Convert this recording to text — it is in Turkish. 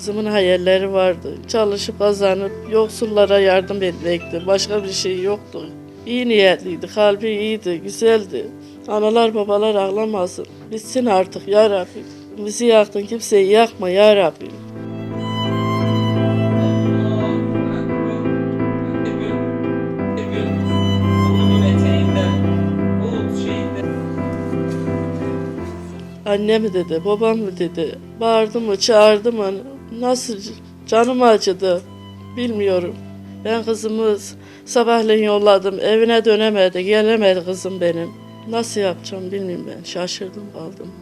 Kızımın hayalleri vardı. Çalışıp kazanıp yoksullara yardım etmekti. Başka bir şey yoktu. İyi niyetliydi, kalbi iyiydi, güzeldi. Analar babalar ağlamasın. Bitsin artık ya Rabbim. Bizi yaktın kimseyi yakma ya Rabbim. Anne mi dedi, babam mı dedi. Bağırdı mı, çağırdı mı, nasıl canım acıdı bilmiyorum. Ben kızımı sabahleyin yolladım, evine dönemedi, gelemedi kızım benim. Nasıl yapacağım bilmiyorum ben, şaşırdım kaldım.